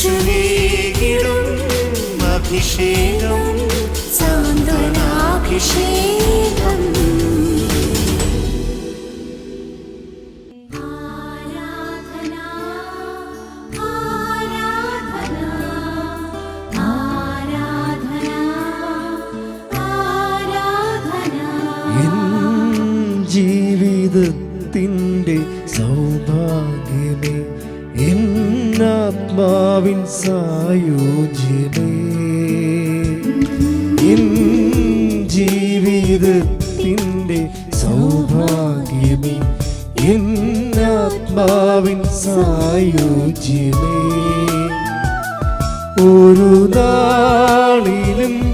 യേശുയേകിടും അഭിഷേകം സാന്ത്വനാഭിഷേകം. ജീവിതത്തിന്റെ സൗഭാഗ്യമേ എൻ ജീവിതത്തിന്റെ സായുജ്യമേ. ഇൻ ജീവിതത്തിന്റെ സൗഭാഗ്യമേ എന്നാത്മാവിൻ സായോജ്യമേ. ഒരു നാളിലും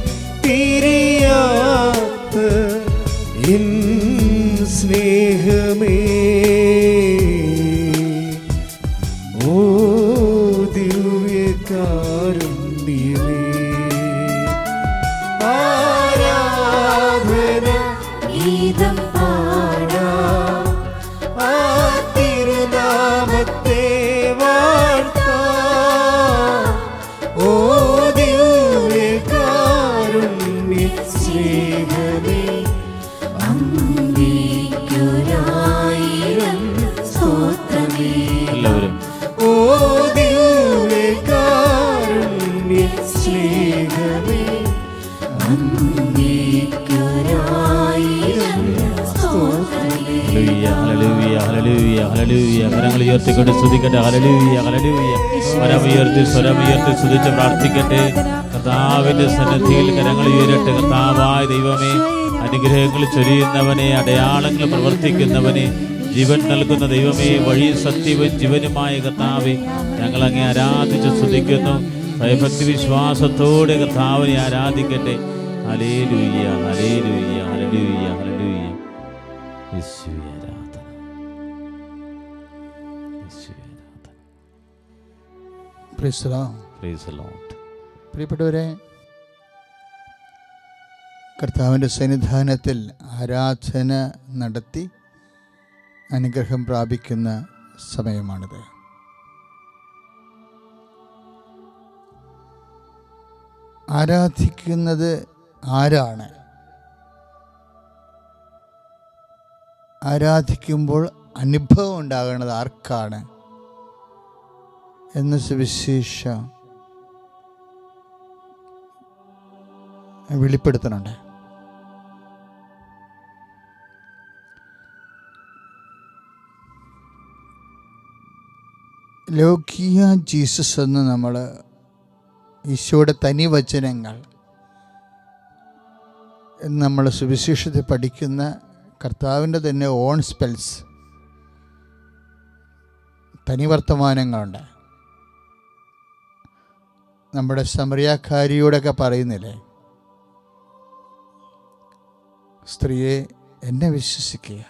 ഉയർത്തിക്കൊണ്ട് സ്തുതിക്കട്ടെ. അലലൂയ അലലൂയ സ്വരം ഉയർത്തി സ്വരം ഉയർത്തി സ്തുതിച്ച് പ്രാർത്ഥിക്കട്ടെ. കർത്താവിന്റെ സന്നദ്ധിയിൽ കരങ്ങൾ ഉയരട്ടെ. കർത്താവായ ദൈവമേ അനുഗ്രഹങ്ങൾ ചൊരിയുന്നവനെ അടയാളങ്ങൾ പ്രവർത്തിക്കുന്നവനെ ജീവൻ നൽകുന്ന ദൈവമേ വഴി സത്യവും ജീവനുമായ കർത്താവെ ഞങ്ങൾ അങ്ങേ ആരാധിച്ച് സ്തുതിക്കുന്നു. ഭയഭക്തി വിശ്വാസത്തോടെ കർത്താവിനെ ആരാധിക്കട്ടെ. അലേ ലൂയ്യ അലേ ലൂയ്യ അലേ ലൂയ്യ യേശുവേ പ്രിയപ്പെട്ടവരെ കർത്താവിന്റെ സന്നിധാനത്തിൽ ആരാധന നടത്തി അനുഗ്രഹം പ്രാപിക്കുന്ന സമയമാണിത്. ആരാധിക്കുന്നത് ആരാണ്? ആരാധിക്കുമ്പോൾ അനുഭവം ഉണ്ടാകുന്നത് ആർക്കാണ്? എന്ന സുവിശേഷ വെളിപ്പെടുത്തുന്നുണ്ട്. ലോകീയ ജീസസ് എന്ന് നമ്മൾ ഈശോയുടെ തനി വചനങ്ങൾ നമ്മൾ സുവിശേഷത്തിൽ പഠിക്കുന്ന കർത്താവിന്റെ തന്നെ ഓൺ സ്പെൽസ് തനി വർത്തമാനങ്ങളുണ്ട്. നമ്മുടെ സമറിയാക്കാരിയോടൊക്കെ പറയുന്നില്ലേ? സ്ത്രീയെ എന്നെ വിശ്വസിക്കുക.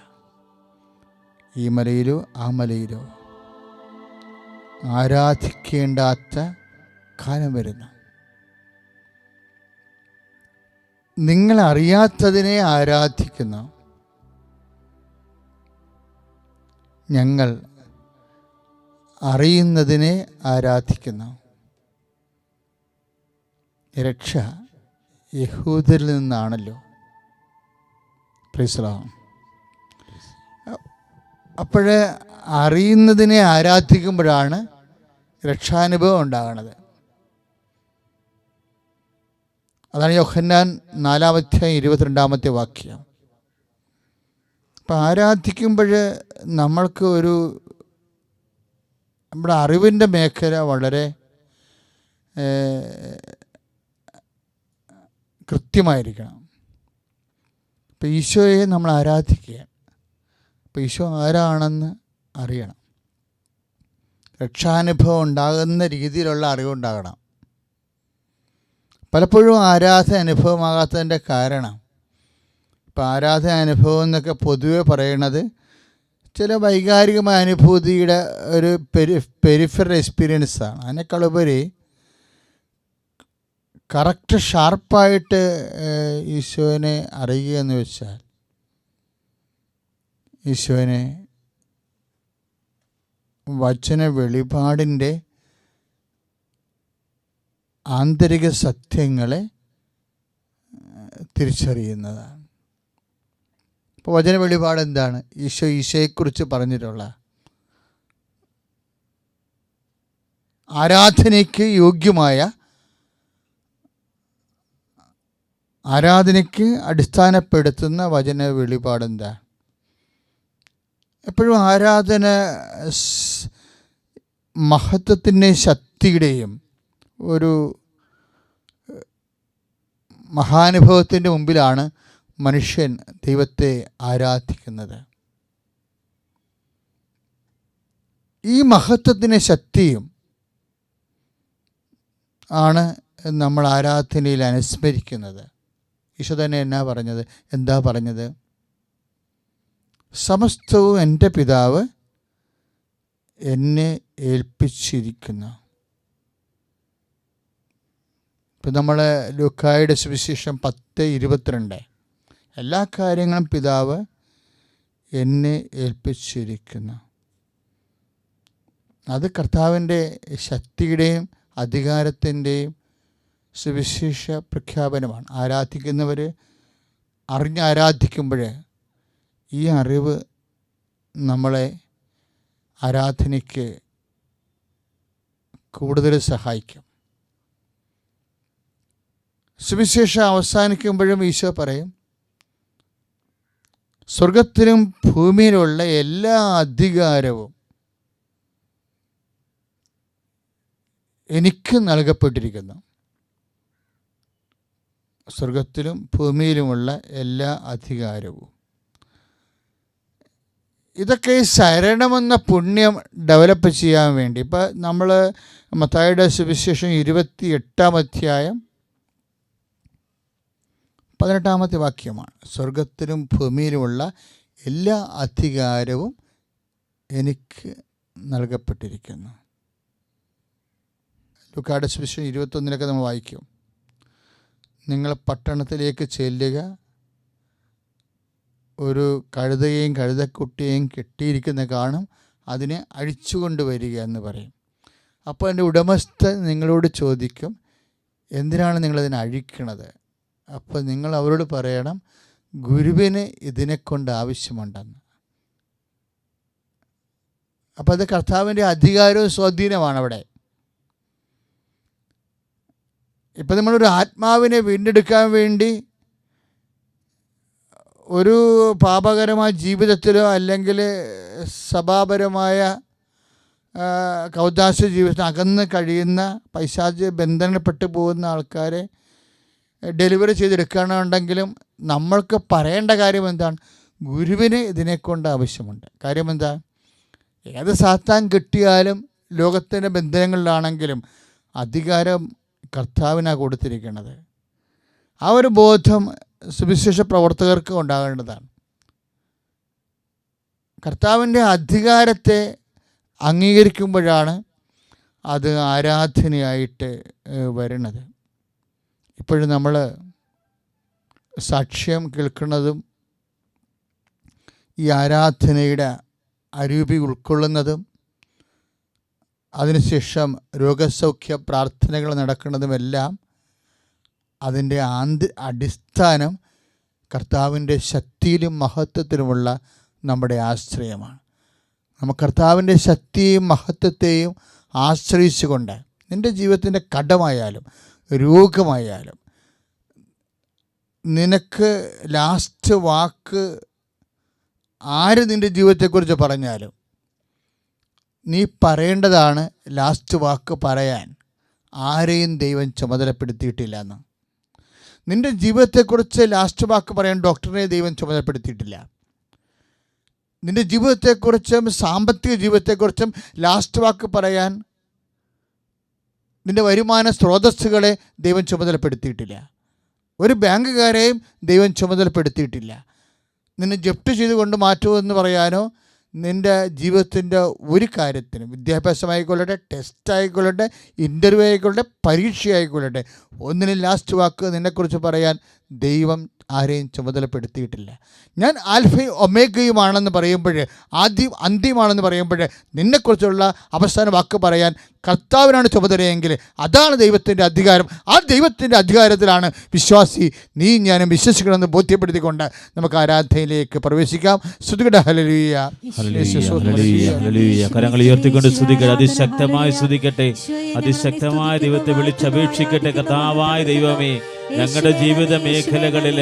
ഈ മലയിലോ ആ മലയിലോ ആരാധിക്കേണ്ടാത്ത കാലം വരുന്നു. നിങ്ങൾ അറിയാത്തതിനെ ആരാധിക്കുന്നു. ഞങ്ങൾ അറിയുന്നതിനെ ആരാധിക്കുന്നു. രക്ഷ യഹൂദരിൽ നിന്നാണല്ലോ. പ്രീസ്ലാം അപ്പോഴ് അറിയുന്നതിനെ ആരാധിക്കുമ്പോഴാണ് രക്ഷാനുഭവം ഉണ്ടാകുന്നത്. അതാണ് യോഹന്നാൻ നാലാമത്തെ ഇരുപത്തിരണ്ടാമത്തെ വാക്യം. അപ്പം ആരാധിക്കുമ്പോൾ നമ്മൾക്ക് ഒരു നമ്മുടെ അറിവിന്റെ മേഖല വളരെ കൃത്യമായിരിക്കണം. ഇപ്പം ഈശോയെ നമ്മൾ ആരാധിക്കുക ഇപ്പം ഈശോ ആരാണെന്ന് അറിയണം. രക്ഷാനുഭവം ഉണ്ടാകുന്ന രീതിയിലുള്ള അറിവുണ്ടാകണം. പലപ്പോഴും ആരാധന അനുഭവമാകാത്തതിന്റെ കാരണം ഇപ്പം ആരാധന അനുഭവം എന്നൊക്കെ പൊതുവെ പറയണത് ചില വൈകാരികമായ അനുഭൂതിയുടെ ഒരു പെരി പെരിഫറൽ എക്സ്പീരിയൻസാണ് അതിനേക്കാളുപരി കറക്റ്റ് ഷാർപ്പായിട്ട് ഈശോനെ അറിയുക എന്ന് വെച്ചാൽ ഈശോനെ വചന വെളിപാടിന്റെ ആന്തരിക സത്യങ്ങളെ തിരിച്ചറിയുന്നതാണ്. ഇപ്പോൾ വചന വെളിപാട് എന്താണ്? ഈശോ ഈശോയെക്കുറിച്ച് പറഞ്ഞിട്ടുള്ള ആരാധനയ്ക്ക് യോഗ്യമായ ആരാധനയ്ക്ക് അടിസ്ഥാനപ്പെടുത്തുന്ന വചന വെളിപാടെന്താ? എപ്പോഴും ആരാധന മഹത്വത്തിന്റെ ശക്തിയുടെയും ഒരു മഹാനുഭവത്തിന്റെ മുമ്പിലാണ് മനുഷ്യൻ ദൈവത്തെ ആരാധിക്കുന്നത്. ഈ മഹത്വത്തിന്റെ ശക്തിയും ആണ് നമ്മൾ ആരാധനയിൽ അനുസ്മരിക്കുന്നത്. ഈശോ തന്നെ എന്നാ പറഞ്ഞത്? എന്താ പറഞ്ഞത്? സമസ്തവും എന്റെ പിതാവ് എന്നെ ഏൽപ്പിച്ചിരിക്കുന്നു. ഇപ്പം നമ്മൾ ലുക്കായുടെ സുവിശേഷം പത്ത് ഇരുപത്തിരണ്ട്. എല്ലാ കാര്യങ്ങളും പിതാവ് എന്നെ ഏൽപ്പിച്ചിരിക്കുന്നു. അത് കർത്താവിന്റെ ശക്തിയുടെയും അധികാരത്തിന്റെയും സുവിശേഷ പ്രഖ്യാപനമാണ്. ആരാധിക്കുന്നവർ അറിഞ്ഞ് ആരാധിക്കുമ്പോൾ ഈ അറിവ് നമ്മളെ ആരാധനയ്ക്ക് കൂടുതൽ സഹായിക്കും. സുവിശേഷം അവസാനിക്കുമ്പോഴും ഈശോ പറയും സ്വർഗത്തിലും ഭൂമിയിലുള്ള എല്ലാ അധികാരവും എനിക്ക് നൽകപ്പെട്ടിരിക്കുന്നു. സ്വർഗത്തിലും ഭൂമിയിലുമുള്ള എല്ലാ അധികാരവും. ഇതൊക്കെ ഈ ശരണമെന്ന പുണ്യം ഡെവലപ്പ് ചെയ്യാൻ വേണ്ടി. ഇപ്പം നമ്മൾ മത്തായുടെ സുവിശേഷം ഇരുപത്തി എട്ടാം അധ്യായം പതിനെട്ടാമത്തെ വാക്യമാണ്. സ്വർഗത്തിലും ഭൂമിയിലുമുള്ള എല്ലാ അധികാരവും എനിക്ക് നൽകപ്പെട്ടിരിക്കുന്നു. ലുക്കായുടെ സുവിശേഷം ഇരുപത്തൊന്നിലൊക്കെ നമ്മൾ വായിക്കും. നിങ്ങൾ പട്ടണത്തിലേക്ക് ചെല്ലുക. ഒരു കഴുതയെയും കഴുതക്കുട്ടിയെയും കെട്ടിയിരിക്കുന്ന കാണും. അതിനെ അഴിച്ചുകൊണ്ട് വരിക എന്ന് പറയും. അപ്പോൾ എന്റെ ഉടമസ്ഥ നിങ്ങളോട് ചോദിക്കും എന്തിനാണ് നിങ്ങളതിനെ അഴിക്കണത്? അപ്പോൾ നിങ്ങൾ അവരോട് പറയണം ഗുരുവിന് ഇതിനെക്കൊണ്ട് ആവശ്യമുണ്ടെന്ന്. അപ്പോൾ അത് കർത്താവിന്റെ അധികാരവും സ്വാധീനമാണ് അവിടെ. ഇപ്പം നമ്മളൊരു ആത്മാവിനെ വീണ്ടെടുക്കാൻ വേണ്ടി ഒരു പാപകരമായ ജീവിതത്തിലോ അല്ലെങ്കിൽ സഭാപരമായ കൗദാശ ജീവിതത്തിൽ അകന്ന് കഴിയുന്ന പൈശാച ബന്ധനപ്പെട്ടു പോകുന്ന ആൾക്കാരെ ഡെലിവറി ചെയ്തെടുക്കണമെന്നുണ്ടെങ്കിലും നമ്മൾക്ക് പറയേണ്ട കാര്യം എന്താണ്? ഗുരുവിന് ഇതിനെക്കൊണ്ട് ആവശ്യമുണ്ട്. കാര്യം എന്താ? ഏത് സാത്താൻ കിട്ടിയാലും ലോകത്തിന്റെ ബന്ധനങ്ങളിലാണെങ്കിലും അധികാരം കർത്താവിനാണ് കൊടുത്തിരിക്കുന്നത്. ആ ഒരു ബോധം സുവിശേഷ പ്രവർത്തകർക്ക് ഉണ്ടാകേണ്ടതാണ്. കർത്താവിന്റെ അധികാരത്തെ അംഗീകരിക്കുമ്പോഴാണ് അത് ആരാധനയായിട്ട് വരുന്നത്. ഇപ്പോഴും നമ്മൾ സാക്ഷ്യം കേൾക്കുന്നതും ഈ ആരാധനയുടെ അരൂപി ഉൾക്കൊള്ളുന്നതും അതിനുശേഷം രോഗസൗഖ്യ പ്രാർത്ഥനകൾ നടക്കുന്നതുമെല്ലാം അതിന്റെ ആന്ത അടിസ്ഥാനം കർത്താവിന്റെ ശക്തിയിലും മഹത്വത്തിലുമുള്ള നമ്മുടെ ആശ്രയമാണ്. നമ്മൾ കർത്താവിന്റെ ശക്തിയെയും മഹത്വത്തെയും ആശ്രയിച്ചുകൊണ്ട് നിന്റെ ജീവിതത്തിന്റെ കടമായാലും രോഗമായാലും നിനക്ക് ലാസ്റ്റ് വാക്ക് ആര് നിന്റെ ജീവിതത്തെക്കുറിച്ച് പറഞ്ഞാലും നീ പറയേണ്ടതാണ് ലാസ്റ്റ് വാക്ക് പറയാൻ. ആരെയും ദൈവം ചുമതലപ്പെടുത്തിയിട്ടില്ല എന്ന് നിന്റെ ജീവിതത്തെക്കുറിച്ച് ലാസ്റ്റ് വാക്ക് പറയാൻ ഡോക്ടറിനെ ദൈവം ചുമതലപ്പെടുത്തിയിട്ടില്ല. നിന്റെ ജീവിതത്തെക്കുറിച്ചും സാമ്പത്തിക ജീവിതത്തെക്കുറിച്ചും ലാസ്റ്റ് വാക്ക് പറയാൻ നിന്റെ വരുമാന സ്രോതസ്സുകളെ ദൈവം ചുമതലപ്പെടുത്തിയിട്ടില്ല. ഒരു ബാങ്കുകാരെയും ദൈവം ചുമതലപ്പെടുത്തിയിട്ടില്ല. നിന്നെ ജപ്റ്റ് ചെയ്തുകൊണ്ട് മാറ്റുമെന്ന് പറയാനോ നിന്റെ ജീവിതത്തിന്റെ ഒരു കാര്യത്തിനും വിദ്യാഭ്യാസമായിക്കൊള്ളട്ടെ ടെസ്റ്റ് ആയിക്കൊള്ളട്ടെ ഇന്റർവ്യൂ ആയിക്കൊള്ളട്ടെ പരീക്ഷ ആയിക്കൊള്ളട്ടെ ഒന്നിനും ലാസ്റ്റ് വാക്ക് നിന്നെക്കുറിച്ച് പറയാൻ ദൈവം ആരെയും ചുമതലപ്പെടുത്തിയിട്ടില്ല. ഞാൻ ആൽഫയും ഒമേഗയുമാണെന്ന് പറയുമ്പോൾ ആദ്യം അന്ത്യമാണെന്ന് പറയുമ്പോൾ നിന്നെക്കുറിച്ചുള്ള അവസാന വാക്ക് പറയാൻ കർത്താവിനാണ് ചുമതലയെങ്കിൽ അതാണ് ദൈവത്തിന്റെ അധികാരം. ആ ദൈവത്തിന്റെ അധികാരത്തിലാണ് വിശ്വാസി നീ ഞാനും വിശ്വസിക്കണമെന്ന് ബോധ്യപ്പെടുത്തിക്കൊണ്ട് നമുക്ക് ആരാധനയിലേക്ക് പ്രവേശിക്കാം. ശ്രുതികട ഹലലുയ. കരങ്ങൾ ഉയർത്തിക്കൊണ്ട് ശ്രുതിക്കട്ടെ അതിശക്തമായി ശ്രുതിക്കട്ടെ അതിശക്തമായ ദൈവത്തെ വിളിച്ചപേക്ഷിക്കട്ടെ. കഥാവായ ദൈവമേ ഞങ്ങളുടെ ജീവിത മേഖലകളിൽ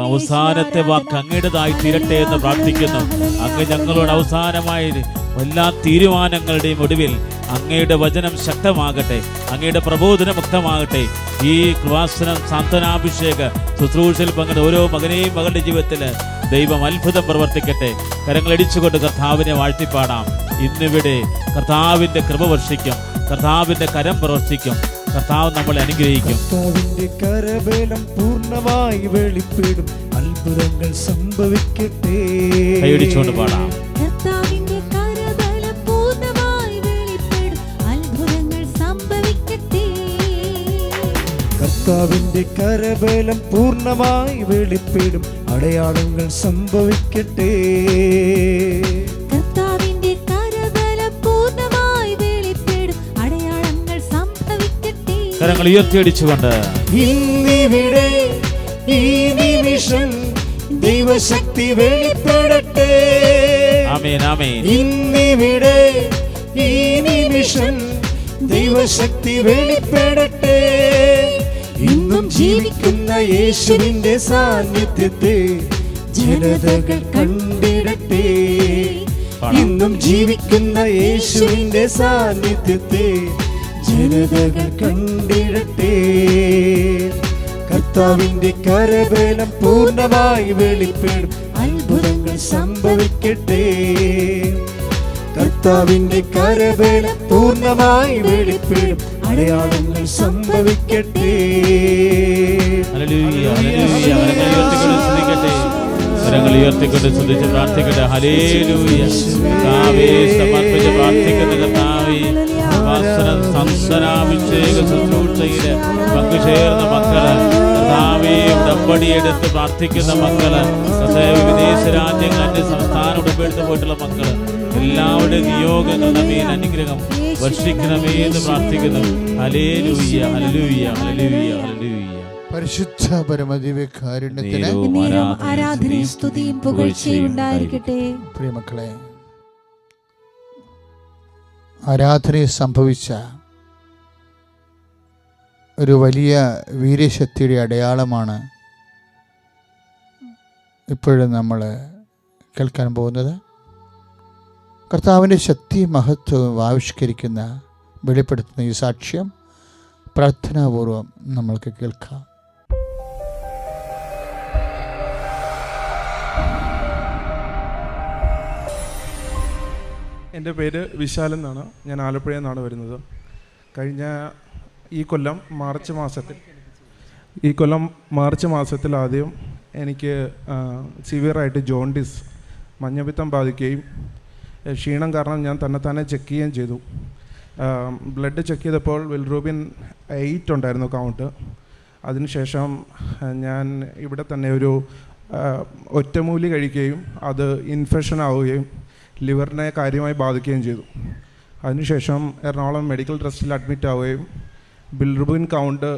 അവസാനത്തെ വാക്ക് അങ്ങയുടേതായി തീരട്ടെ എന്ന് പ്രാർത്ഥിക്കുന്നു. അങ്ങ് ഞങ്ങളോട് അവസാനമായി എല്ലാ തീരുമാനങ്ങളുടെയും ഒടുവിൽ അങ്ങയുടെ വചനം ശക്തമാകട്ടെ അങ്ങയുടെ പ്രബോധന മുക്തമാകട്ടെ. ഈ കൃപാസനം സാന്ത്വനാഭിഷേക ശുശ്രൂഷയിൽ പങ്കെടുത്ത ഓരോ മകനെയും മകളുടെ ജീവിതത്തിൽ ദൈവം അത്ഭുതം പ്രവർത്തിക്കട്ടെ. കരങ്ങളടിച്ചുകൊണ്ട് കർത്താവിനെ വാഴ്ത്തിപ്പാടാം. ഇന്നിവിടെ കർത്താവിന്റെ കൃപ വർഷിക്കും. കർത്താവിന്റെ കരം പ്രവർത്തിക്കും. കർത്താവ് നമ്മളെ അനുഗ്രഹിക്കും. കർത്താവിന്റെ കരബലം പൂർണമായി വെളിപ്പെടും. അത്ഭുതങ്ങൾ സംഭവിക്കട്ടെ. കൈയടിച്ചുകൊണ്ട് പാടാം. കർത്താവിന്റെ കരബലം പൂർണമായി വെളിപ്പെടും. അത്ഭുതങ്ങൾ സംഭവിക്കട്ടെ. കർത്താവിന്റെ കരബലം പൂർണമായി വെളിപ്പെടും. അടയാളങ്ങൾ സംഭവിക്കട്ടെ. കരങ്ങൾ ഉയർത്തിയടിച്ചുകൊണ്ട് ഇന്നിവിടെ ഈ നിമിഷം ദൈവശക്തി വെളിപ്പെടട്ടെ. ആമേൻ ആമേൻ. ഇന്നിവിടെ ഈ നിമിഷം ദൈവശക്തി വെളിപ്പെടട്ടെ. ഇന്നും ജീവിക്കുന്ന യേശുവിന്റെ സാന്നിധ്യത്തെ ജനതകൾ കണ്ടിടട്ടെ. ഇന്നും ജീവിക്കുന്ന യേശുവിന്റെ സാന്നിധ്യത്തെ ജനതകൾ കണ്ടിടട്ടെ. കർത്താവിന്റെ കരവേലം പൂർണമായി വെളിപ്പെടും. അത്ഭുതങ്ങൾ സംഭവിക്കട്ടെ. കർത്താവിന്റെ കരവേലം പൂർണമായി വെളിപ്പെടും. അടയാളങ്ങൾ സംഭവിക്കട്ടെ. കരങ്ങൾ ഉയർത്തിക്കൊണ്ട് സ്തുതിച്ച് പ്രാർത്ഥിക്കട്ടെ. ഹലേലൂയ കർത്താവേ സമർപ്പിച്ച് പ്രാർത്ഥിക്കുന്ന കർത്താവേ. വാസനം സന്തനാഭിഷേക ശുശ്രൂഷയിൽ പങ്കുചേർന്ന മക്കൾ കർത്താവേ ഉടമ്പടിയെടുത്ത് പ്രാർത്ഥിക്കുന്ന മക്കൾ കർത്താവ് വിദേശ രാജ്യങ്ങൾ അന്യ സംസ്ഥാനം ഉടമ്പെടുത്ത് പോയിട്ടുള്ള മക്കൾ എല്ലാവരുടെയും നിയോഗങ്ങൾ നവീന അനുഗ്രഹം വർഷിക്കണമേ എന്ന് പ്രാർത്ഥിക്കുന്നു. ഹലേലൂയ ഹലലൂയ ഹലലൂയ ഹലലൂയ പരിശുദ്ധ പരമദിവ്യകാരുണ്യത്തിന് ആരാധനയും സ്തുതിയും പുകഴ്ചയും ഉണ്ടായിരിക്കട്ടെ. പ്രിയമക്കളെ ആരാധനയിൽ സംഭവിച്ച ഒരു വലിയ വീര്യശക്തിയുടെ അടയാളമാണ് ഇപ്പോഴും നമ്മൾ കേൾക്കാൻ പോകുന്നത്. കർത്താവിന്റെ ശക്തി മഹത്വവും ആവിഷ്കരിക്കുന്ന വെളിപ്പെടുത്തുന്ന ഈ സാക്ഷ്യം പ്രാർത്ഥനാപൂർവം നമ്മൾക്ക് കേൾക്കാം. എന്റെ പേര് വിശാൽ എന്നാണ്. ഞാൻ ആലപ്പുഴയിൽ നിന്നാണ് വരുന്നത്. കഴിഞ്ഞ ഈ കൊല്ലം മാർച്ച് മാസത്തിൽ ഈ കൊല്ലം മാർച്ച് മാസത്തിൽ ആദ്യം എനിക്ക് സിവിയറായിട്ട് ജോണ്ടിസ് മഞ്ഞപ്പിത്തം ബാധിക്കുകയും ക്ഷീണം കാരണം ഞാൻ തന്നെത്താനെ ചെക്ക് ചെയ്യുകയും ചെയ്തു. ബ്ലഡ് ചെക്ക് ചെയ്തപ്പോൾ വിൽറൂബിൻ എയ്റ്റ് ഉണ്ടായിരുന്നു കൗണ്ട്. അതിനുശേഷം ഞാൻ ഇവിടെ തന്നെ ഒരു ഒറ്റമൂലി കഴിക്കുകയും അത് ഇൻഫെക്ഷൻ ആവുകയും ലിവറിനെ കാര്യമായി ബാധിക്കുകയും ചെയ്തു. അതിനുശേഷം എറണാകുളം മെഡിക്കൽ ട്രസ്റ്റിൽ അഡ്മിറ്റ് ആവുകയും ബിൽറുബിൻ കൗണ്ട്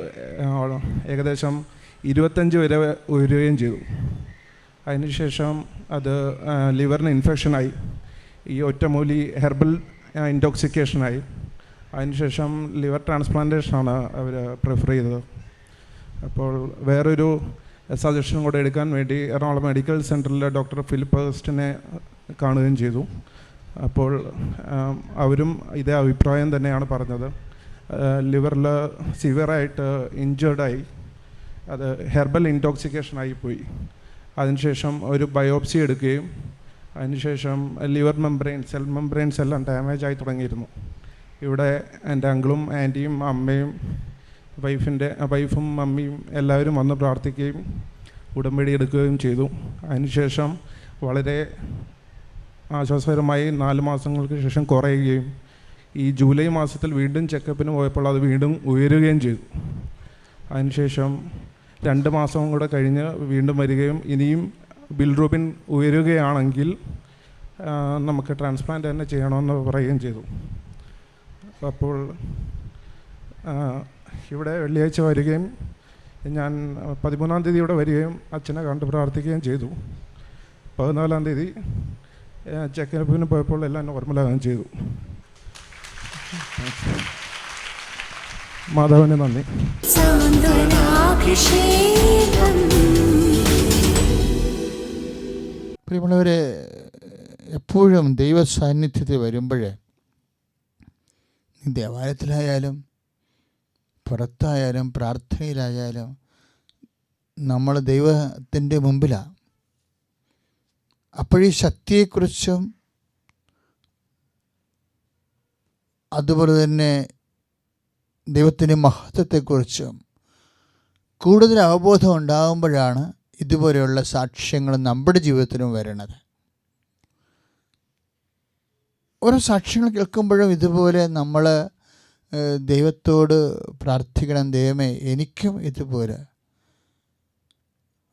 ഏകദേശം ഇരുപത്തഞ്ച് വരെ ഉയരുകയും ചെയ്തു. അതിനുശേഷം അത് ലിവറിന് ഇൻഫെക്ഷനായി. ഈ ഒറ്റമൂലി ഹെർബൽ ഇൻടോക്സിക്കേഷനായി. അതിനുശേഷം ലിവർ ട്രാൻസ്പ്ലാന്റേഷനാണ് അവർ പ്രിഫർ ചെയ്തത്. അപ്പോൾ വേറൊരു സജഷൻ കൂടെ എടുക്കാൻ വേണ്ടി എറണാകുളം മെഡിക്കൽ സെന്ററിലെ ഡോക്ടർ ഫിലിപ്പ് ഹേസ്റ്റിനെ കാണുകയും ചെയ്തു. അപ്പോൾ അവരും ഇതേ അഭിപ്രായം തന്നെയാണ് പറഞ്ഞത്. ലിവറിൽ സിവിയറായിട്ട് ഇഞ്ചേർഡായി അത് ഹെർബൽ ഇൻടോക്സിക്കേഷൻ ആയി പോയി. അതിനുശേഷം ഒരു ബയോപ്സി എടുക്കുകയും അതിനുശേഷം ലിവർ മെംബ്രെയിൻ സെൽ മെംബ്രെയിൻസ് എല്ലാം ഡാമേജ് ആയി തുടങ്ങിയിരുന്നു. ഇവിടെ എന്റെ അങ്കിളും ആന്റിയും അമ്മയും വൈഫിന്റെ വൈഫും മമ്മിയും എല്ലാവരും വന്ന് പ്രാർത്ഥിക്കുകയും ഉടമ്പടി എടുക്കുകയും ചെയ്തു. അതിനുശേഷം വളരെ ആശ്വാസകരമായി നാല് മാസങ്ങൾക്ക് ശേഷം കുറയുകയും ഈ ജൂലൈ മാസത്തിൽ വീണ്ടും ചെക്കപ്പിന് പോയപ്പോൾ അത് വീണ്ടും ഉയരുകയും ചെയ്തു. അതിനുശേഷം രണ്ട് മാസവും കൂടെ കഴിഞ്ഞ് വീണ്ടും വരികയും ഇനിയും ബിൽറൂബിൻ ഉയരുകയാണെങ്കിൽ നമുക്ക് ട്രാൻസ്പ്ലാന്റ് തന്നെ ചെയ്യണമെന്ന് പറയുകയും ചെയ്തു. അപ്പോൾ ഇവിടെ വെള്ളിയാഴ്ച വരികയും ഞാൻ പതിമൂന്നാം തീയതി ഇവിടെ വരികയും അച്ഛനെ കണ്ട് പ്രാർത്ഥിക്കുകയും ചെയ്തു. പതിനാലാം തീയതി ചെക്കപ്പിന് പോയപ്പോൾ എല്ലാം നോർമലാകുകയും ചെയ്തു. മാധവന് നന്ദി. പ്രിയമുള്ളവരെ എപ്പോഴും ദൈവ സാന്നിധ്യത്തിൽ വരുമ്പോൾ ദേവാലയത്തിലായാലും പുറത്തായാലും പ്രാർത്ഥനയിലായാലും നമ്മൾ ദൈവത്തിന്റെ മുമ്പിലാണ് അപ്പോഴീ ശക്തിയെക്കുറിച്ചും അതുപോലെ തന്നെ ദൈവത്തിന്റെ മഹത്വത്തെക്കുറിച്ചും കൂടുതൽ അവബോധം ഉണ്ടാകുമ്പോഴാണ് ഇതുപോലെയുള്ള സാക്ഷ്യങ്ങൾ നമ്മുടെ ജീവിതത്തിലും വരുന്നത്. ഓരോ സാക്ഷ്യങ്ങൾ കേൾക്കുമ്പോഴും ഇതുപോലെ നമ്മൾ ദൈവത്തോട് പ്രാർത്ഥിക്കണം ദൈവമേ എനിക്കും ഇതുപോലെ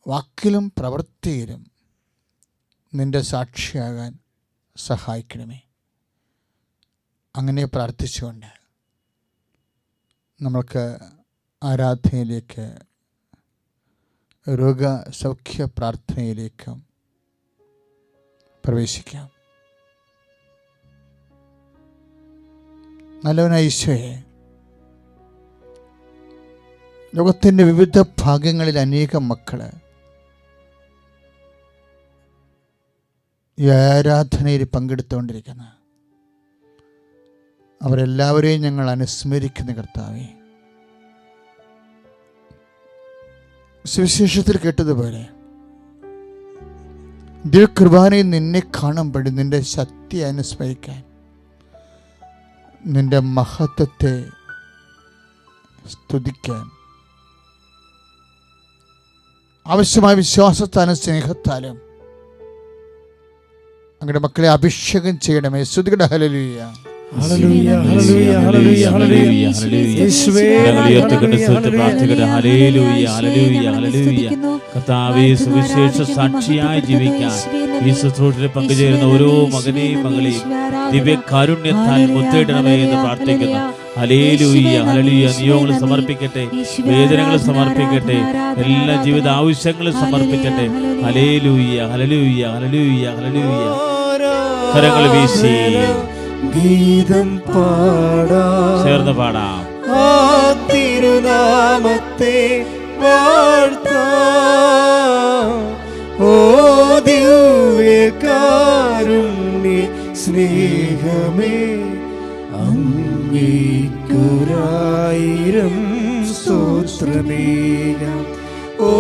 വാക്കിലും പ്രവൃത്തിയിലും നിന്റെ സാക്ഷിയാകാൻ സഹായിക്കണമേ. അങ്ങനെ പ്രാർത്ഥിച്ചുകൊണ്ട് നമ്മൾക്ക് ആരാധനയിലേക്ക് രോഗസൗഖ്യ പ്രാർത്ഥനയിലേക്കും പ്രവേശിക്കാം. നല്ലവനായ ഈശോയെ ലോകത്തിന്റെ വിവിധ ഭാഗങ്ങളിൽ അനേകം മക്കൾ ഈ ആരാധനയിൽ പങ്കെടുത്തുകൊണ്ടിരിക്കുന്ന അവരെല്ലാവരെയും ഞങ്ങൾ അനുസ്മരിക്കുന്ന കർത്താവേ. സുവിശേഷത്തിൽ കേട്ടതുപോലെ ദിവ്യകൃപാനയിൽ നിന്നെ കാണുമ്പോഴും നിന്റെ ശക്തി അനുസ്മരിക്കാൻ നിന്റെ മഹത്വത്തെ സ്തുതിക്കാൻ ആവശ്യമായ വിശ്വാസത്താലും സ്നേഹത്താലും അങ്ങയുടെ മക്കളെ അഭിഷേകം ചെയ്യണമേ. ശ്രുതികട ഹലലൂയ ഹല്ലേലൂയ, ഹല്ലേലൂയ, ഹല്ലേലൂയ, ഹല്ലേലൂയ. യേശുവേ, കരങ്ങൾ ഉയർത്തിക്കൊണ്ട് ഹല്ലേലൂയ, ഹല്ലേലൂയ, ഹല്ലേലൂയ, ഹല്ലേലൂയ. കർത്താവേ സുവിശേഷ സാക്ഷിയായി ജീവിക്കാൻ ഈ ശുശ്രൂഷയിൽ പങ്കുചേരുന്ന ഓരോ മകനെയും മകളെയും ദിവ്യ കാരുണ്യത്താൽ മുത്തേടണമേ എന്ന് പ്രാർത്ഥിക്കുന്നു. ഹലേലൂയ ഹലലൂയ നിയോഗങ്ങൾ സമർപ്പിക്കട്ടെ. വേദനകൾ സമർപ്പിക്കട്ടെ. എല്ലാ ജീവിത ആവശ്യങ്ങളും സമർപ്പിക്കട്ടെ. ഹലേലൂയ ഹലലൂയ ഹലലൂയ ഹലലൂയ കരങ്ങൾ വീശി. ഗീതം പാടാ. ചേർന്ന് പാടാം. ആ തിരു തിരുനാമത്തെ വാഴ്ത്താം. ഓ ദിവ്യകാരുണ്യ സ്നേഹമേ അങ്ങേക്കൊരായിരം സ്തോത്രമേകാം. ഓ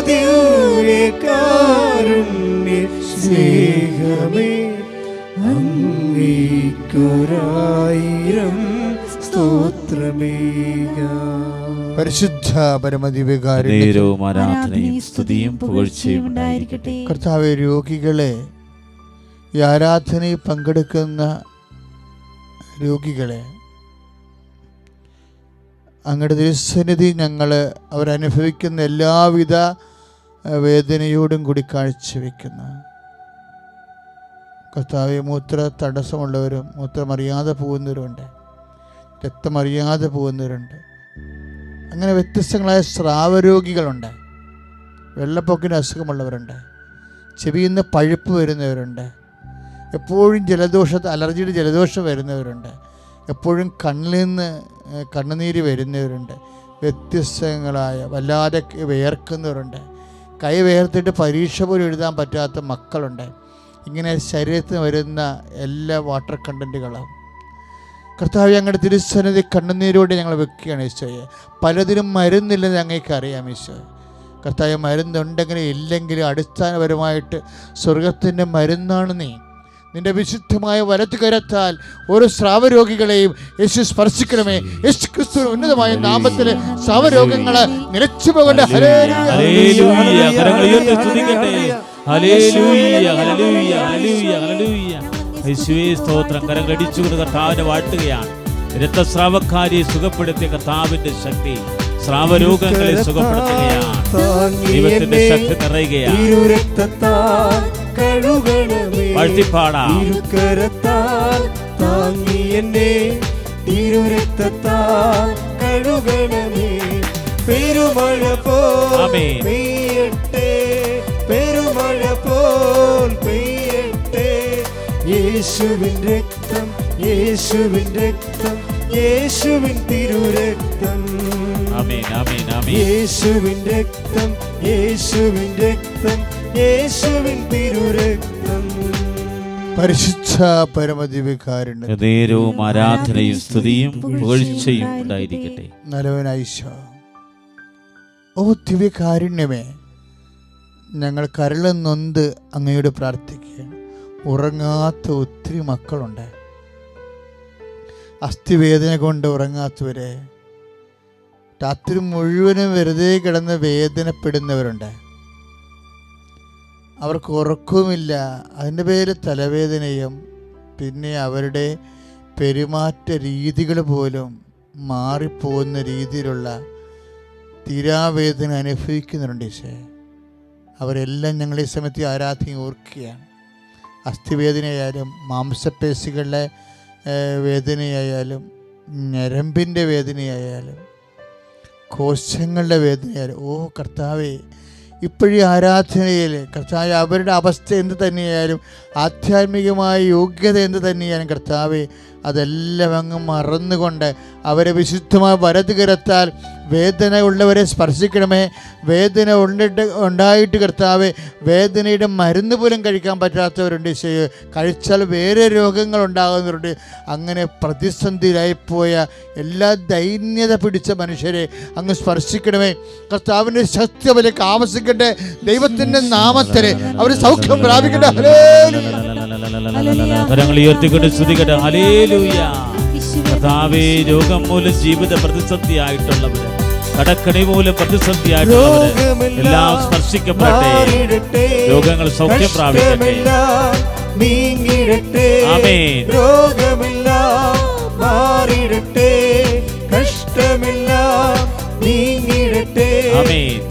ദിവ്യകാരുണ്യ സ്നേഹമേ അങ്ങേക്കൊരായിരം സ്തോത്രമേകാം. പരിശുദ്ധ പരമദിവ്യകാരുണ്യ ആരാധനയും സ്തുതിയും പുകഴ്ചയും ഉണ്ടായിരിക്കട്ടെ. കർത്താവ് രോഗികളെ ഈ ആരാധനയിൽ പങ്കെടുക്കുന്ന രോഗികളെ അങ്ങയുടെ തിരുസന്നിധി ഞങ്ങൾ അവരനുഭവിക്കുന്ന എല്ലാവിധ വേദനയോടും കൂടി കാഴ്ചവെക്കുന്നു. കർത്താവ് മൂത്ര തടസ്സമുള്ളവരും മൂത്രമറിയാതെ പോകുന്നവരുണ്ട് രക്തമറിയാതെ പോകുന്നവരുണ്ട്. അങ്ങനെ വ്യത്യസ്തങ്ങളായ സ്രാവരോഗികളുണ്ട്. വെള്ളപ്പൊക്കിന് അസുഖമുള്ളവരുണ്ട്. ചെവിയിൽ നിന്ന് പഴുപ്പ് വരുന്നവരുണ്ട്. എപ്പോഴും ജലദോഷ അലർജിയുടെ ജലദോഷം വരുന്നവരുണ്ട്. എപ്പോഴും കണ്ണിൽ നിന്ന് കണ്ണുനീര് വരുന്നവരുണ്ട്. വ്യത്യസ്തങ്ങളായ വല്ലാതെ വിയർക്കുന്നവരുണ്ട്. കൈ വേർത്തിട്ട് പരീക്ഷ പോലും എഴുതാൻ പറ്റാത്ത മക്കളുണ്ട്. ഇങ്ങനെ ശരീരത്തിൽ വരുന്ന എല്ലാ വാട്ടർ കണ്ടന്റുകളും കർത്താവ് ഞങ്ങളുടെ തിരുസന്നിധി കണ്ണുനീരോടെ ഞങ്ങൾ വെക്കുകയാണ് ഈശോയെ. പലതിനും മരുന്നില്ലെന്ന് ഞങ്ങൾക്ക് അറിയാം ഈശോ. കർത്താവ് മരുന്നുണ്ടെങ്കിലും ഇല്ലെങ്കിലും അടിസ്ഥാനപരമായിട്ട് സ്വർഗത്തിന്റെ മരുന്നാണ് നീ. നിന്റെ വിശുദ്ധമായ വലത്തു കരത്താൽ ഓരോ സ്രാവരോഗികളെയും യേശു സ്പർശിക്കണമേ. യേശു ക്രിസ്തു ഉന്നതമായ നാമത്തിൽ സ്രാവരോഗങ്ങളെ നിലച്ചു പോകട്ടെ സ്തോത്രം. കരങ്ങൾ അടിച്ചുകൊണ്ട് കർത്താവിനെ വാഴ്ത്തുകയാണ്. രക്തസ്രാവക്കാരിയെ സുഖപ്പെടുത്തിയ കർത്താവിന്റെ ശക്തി സ്രാവരോഗങ്ങളെ സുഖപ്പെടുത്തുകയാണ്. ദൈവത്തിന്റെ ശക്തി നിറയുകയാണ്. വാഴ്ത്തിപ്പാടാം. തിരുക്കരത്താൽ താങ്ങി എന്നെ തിരുരക്തത്താൽ കഴുകണമേ. പെരുമഴ പോ പോൽ പെയ്യട്ടെ. യേശുവിൻ രക്തം യേശുവിൻ രക്തം യേശുവിൻ തിരുരക്തം. ആമേൻ ആമേൻ ആമേൻ. യേശുവിൻ രക്തം യേശുവിൻ രക്തം യേശുവിൻ തിരുരക്തം. പരിശുദ്ധ പരമദിവ്യകാരുണ്യ നേരവും ആരാധനയും സ്തുതിയും പുകഴ്ചയും ഉണ്ടായിരിക്കട്ടെ. നല്ലവനായിശോ ഓ ദിവ്യകാരുണ്യമേ ഞങ്ങൾ കരളും നൊന്ത് അങ്ങയോട് പ്രാർത്ഥിക്കുകയാണ്. ഉറങ്ങാത്ത ഒത്തിരി മക്കളുണ്ട്. അസ്ഥിവേദന കൊണ്ട് ഉറങ്ങാത്തവരെ രാത്രി മുഴുവനും വെറുതെ കിടന്ന് വേദനപ്പെടുന്നവരുണ്ട്. അവർക്ക് ഉറക്കവുമില്ല. അതിന്റെ പേര് തലവേദനയും പിന്നെ അവരുടെ പെരുമാറ്റ രീതികൾ പോലും മാറിപ്പോകുന്ന രീതിയിലുള്ള തീരാവേദന അനുഭവിക്കുന്നുണ്ട് ഈശേ. അവരെല്ലാം ഞങ്ങളെ ഈ സമയത്ത് ആരാധന ഓർക്കുകയാണ്. അസ്ഥിവേദനയായാലും മാംസപേശികളുടെ വേദനയായാലും ഞരമ്പിന്റെ വേദനയായാലും കോശങ്ങളുടെ വേദനയായാലും ഓ കർത്താവേ ഇപ്പോഴീ ആരാധനയിൽ കർത്താവ് അവരുടെ അവസ്ഥ എന്ത് തന്നെയായാലും ആധ്യാത്മികമായ യോഗ്യത എന്ത് തന്നെയായാലും കർത്താവെ അതെല്ലാം അങ്ങ് മറന്നുകൊണ്ട് അവരെ വിശുദ്ധമായ വലത് കരത്താൽ വേദന ഉള്ളവരെ സ്പർശിക്കണമേ. വേദന ഉണ്ടിട്ട് ഉണ്ടായിട്ട് കർത്താവേ വേദനയുടെ മരുന്ന് പോലും കഴിക്കാൻ പറ്റാത്തവരുണ്ട് ഈശോയെ. കഴിച്ചാൽ വേറെ രോഗങ്ങൾ ഉണ്ടാകുന്നവരുണ്ട്. അങ്ങനെ പ്രതിസന്ധിയിലായിപ്പോയ എല്ലാ ദൈന്യത പിടിച്ച മനുഷ്യരെ അങ്ങ് സ്പർശിക്കണമേ. കർത്താവിന്റെ ശക്തി അവരിലേക്ക് ആവശ്യിക്കട്ടെ ദൈവത്തിന്റെ നാമത്തിന് അവർ സൗഖ്യം പ്രാപിക്കട്ടെ. ഹലേ ഉയർത്തിക്കൊണ്ട് സ്തുതിക്കട്ടെ. ഹലേലൂയ കർത്താവേ രോഗം മൂലം ജീവിത പ്രതിസന്ധിയായിട്ടുള്ളവര് കടക്കണി മൂലം പ്രതിസന്ധിയായിട്ടുള്ളവര് എല്ലാം സ്പർശിക്കപ്പെടട്ടെ. രോഗങ്ങൾ സൗഖ്യം പ്രാപിക്കട്ടെ. നീങ്ങിടട്ടെ. രോഗമെല്ലാം മാറിടട്ടെ കഷ്ടമെല്ലാം നീങ്ങിടട്ടെ.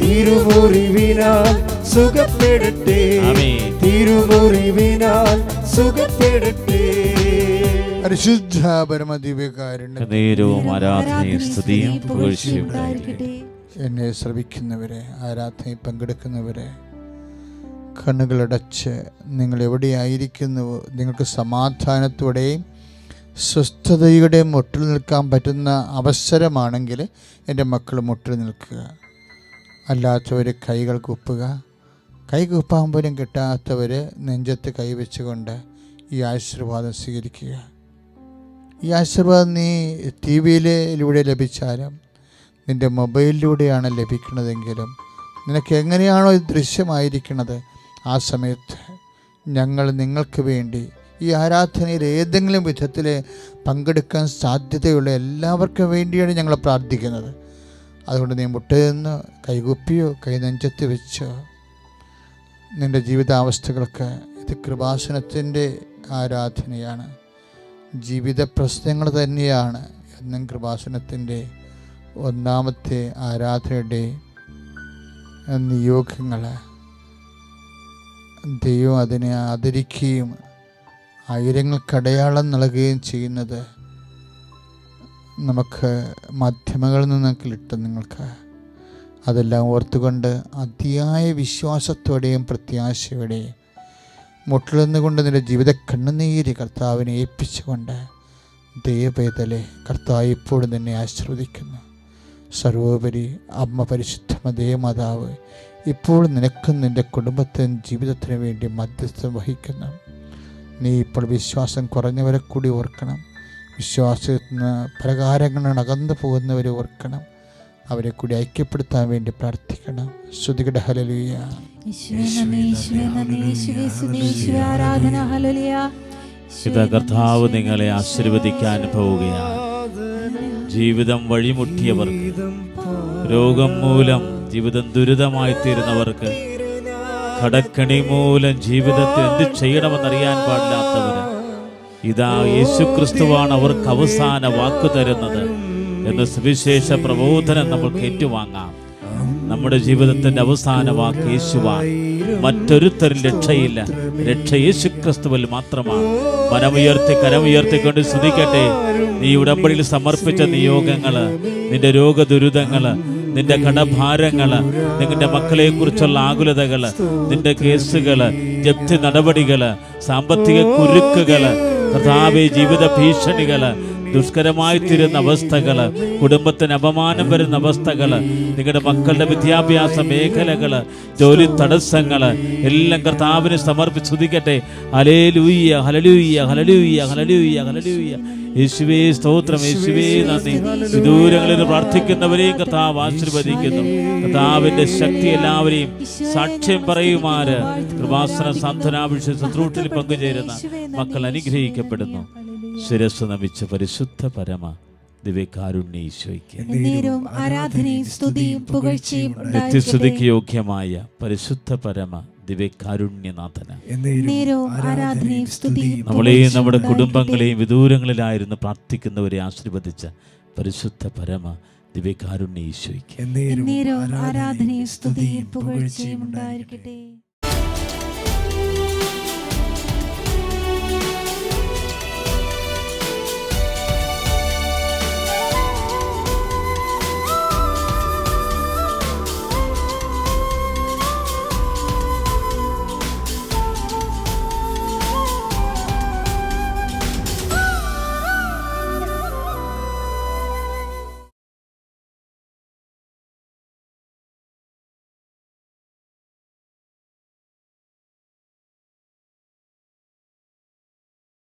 തിരുമുറിവിനാൽ സുഖപ്പെടട്ടെ. തിരുമുറിവിനാൽ സുഖപ്പെടട്ടെ. പരിശുദ്ധ പരമദിവ്യകാരുണ്യ നേരവും ആരാധനയും സ്തുതിയും പുകഴ്ചയും എന്നെ ശ്രവിക്കുന്നവരെ ആരാധനയിൽ പങ്കെടുക്കുന്നവരെ കണ്ണുകളടച്ച് നിങ്ങൾ എവിടെയായിരിക്കുന്നുവോ നിങ്ങൾക്ക് സമാധാനത്തോടെയും സ്വസ്ഥതയുടെയും മുട്ടിൽ നിൽക്കാൻ പറ്റുന്ന അവസരമാണെങ്കിൽ എന്റെ മക്കൾ മുട്ടിൽ നിൽക്കുക. അല്ലാത്തവർ കൈകൾ കുപ്പുക. കൈ കുപ്പാൻ പോലും കിട്ടാത്തവർ നെഞ്ചത്ത് കൈവച്ചുകൊണ്ട് ഈ ആശീർവാദം സ്വീകരിക്കുക. ഈ ആശീർവാദം നീ ടി വിയിലൂടെ ലഭിച്ചാലും നിന്റെ മൊബൈലിലൂടെയാണ് ലഭിക്കുന്നതെങ്കിലും നിനക്ക് എങ്ങനെയാണോ ഇത് ദൃശ്യമായിരിക്കുന്നത് ആ സമയത്ത് ഞങ്ങൾ നിങ്ങൾക്ക് വേണ്ടി ഈ ആരാധനയിൽ ഏതെങ്കിലും വിധത്തിൽ പങ്കെടുക്കാൻ സാധ്യതയുള്ള എല്ലാവർക്കും വേണ്ടിയാണ് ഞങ്ങൾ പ്രാർത്ഥിക്കുന്നത്. അതുകൊണ്ട് നീ മുട്ടയെന്ന് കൈകുപ്പിയോ കൈ നെഞ്ചത്ത് വെച്ചോ. നിന്റെ ജീവിതാവസ്ഥകൾക്ക് ഇത് കൃപാസനത്തിന്റെ ആരാധനയാണ്. ജീവിത പ്രശ്നങ്ങൾ തന്നെയാണ്. എന്നും കൃപാസനത്തിന്റെ ഒന്നാമത്തെ ആരാധനയുടെ നിയോഗങ്ങൾ. ദൈവം അതിനെ ആദരിക്കുകയും ആയിരങ്ങൾക്കടയാളം നൽകുകയും ചെയ്യുന്നത് നമുക്ക് മാധ്യമങ്ങളിൽ നിന്ന് കിട്ടും നിങ്ങൾക്ക്. അതെല്ലാം ഓർത്തുകൊണ്ട് അതിയായ വിശ്വാസത്തോടെയും പ്രത്യാശയോടെയും മുട്ടിലെന്നുകൊണ്ട് നിന്റെ ജീവിത കണ്ണുനീര് കർത്താവിനെ ഏൽപ്പിച്ചുകൊണ്ട് ദൈവപേതലെ കർത്താവ് ഇപ്പോഴും നിന്നെ ആശ്രവദിക്കുന്നു സർവോപരി അമ്മ പരിശുദ്ധമ ദേവമാതാവ് ഇപ്പോൾ നിനക്കും നിന്റെ കുടുംബത്തിനും ജീവിതത്തിനു വേണ്ടി മധ്യസ്ഥം വഹിക്കുന്നു. നീ ഇപ്പോൾ വിശ്വാസം കുറഞ്ഞവരെ കൂടി ഓർക്കണം. വിശ്വാസത്തിൽ നിന്ന് പ്രകാരങ്ങൾ അകന്നു പോകുന്നവരെ ഓർക്കണം. അവരെ കൂടി ഐക്യപ്പെടുത്താൻ വേണ്ടി പ്രാർത്ഥിക്കണം. ശ്രുതികട ഹലലുയ ഇതാ കർത്താവ് നിങ്ങളെ ആശീർവദിക്കാൻ പോവുകയാണ്. ജീവിതം വഴിമുട്ടിയവർക്ക് രോഗം മൂലം ജീവിതം ദുരിതമായി തീരുന്നവർക്ക് കടക്കണി മൂലം ജീവിതത്തിൽ എന്ത് ചെയ്യണമെന്നറിയാൻ പാടില്ലാത്തവര് ഇതാ യേശുക്രിസ്തുവാണ് അവർക്ക് അവസാന വാക്ക് തരുന്നത് എന്ന സുവിശേഷ പ്രബോധനം നമ്മൾക്ക് ഏറ്റുവാങ്ങാം. നമ്മുടെ ജീവിതത്തിന്റെ അവസാന വാക്ക് യേശുവാണ് മറ്റൊരുത്തരും രക്ഷയില്ല. രക്ഷ യേശു ക്രിസ്തുവിൽ മാത്രമാണ്. മനമുയർത്തി കരമുയർത്തിക്കൊണ്ട് ശ്രദ്ധിക്കട്ടെ നീ ഉടമ്പടിയിൽ സമർപ്പിച്ച നിയോഗങ്ങൾ നിന്റെ രോഗദുരിതങ്ങൾ നിന്റെ കടഭാരങ്ങൾ നിന്റെ മക്കളെ കുറിച്ചുള്ള ആകുലതകൾ നിന്റെ കേസുകൾ ജപ്തി നടപടികൾ സാമ്പത്തിക കുരുക്കുകൾ കർത്താവെ ജീവിത ഭീഷണികൾ ദുഷ്കരമായി തീരുന്ന അവസ്ഥകൾ കുടുംബത്തിന് അപമാനം വരുന്ന അവസ്ഥകൾ നിങ്ങളുടെ മക്കളുടെ വിദ്യാഭ്യാസ മേഖലകൾ ജോലി തടസ്സങ്ങൾ എല്ലാം കർത്താവിന് സമർപ്പിച്ച് സ്തുതിക്കട്ടെ. ഹലേ ലൂയ്യ ഹലലൂയ്യ ഹലലൂയ്യ ഹലലൂയ്യ ഹലലൂയ്യ യേശുവേ സ്തോത്രം യേശുവേ നന്ദി. വിദൂരങ്ങളിൽ പ്രാർത്ഥിക്കുന്നവരെയും കർത്താവ് ആശീർവദിക്കുന്നു. കർത്താവിന്റെ ശക്തി എല്ലാവരെയും സാക്ഷ്യം പറയുമാര്. കൃപാസന സാന്ത്വനാഭിഷേക ശുശ്രൂഷയിൽ പങ്കുചേരുന്ന മക്കൾ അനുഗ്രഹിക്കപ്പെടുന്നു. ശിരസ് നമിച്ച പരിശുദ്ധ പരമ ദിവ്യകാരുണ്യ ഈശോയ്ക്ക്. എന്നേരവും ആരാധനയും സ്തുതിയും പുകഴ്ചയും നിത്യസ്തുതിക്ക് യോഗ്യമായ പരിശുദ്ധ പരമ ദിവ്യകാരുണ്യനാഥന. എന്നേരവും ആരാധനയും സ്തുതിയും നമ്മളെയും നമ്മുടെ. കുടുംബങ്ങളെയും വിദൂരങ്ങളിലായിരുന്നു പ്രാർത്ഥിക്കുന്നവരെ ആശീർവദിച്ച പരിശുദ്ധ പരമ ദിവ്യകാരുണ്യ ഈശോയ്ക്ക്. ആരാധനയും സ്തുതിയും പുകഴ്ചയും ഉണ്ടായിരിക്കട്ടെ.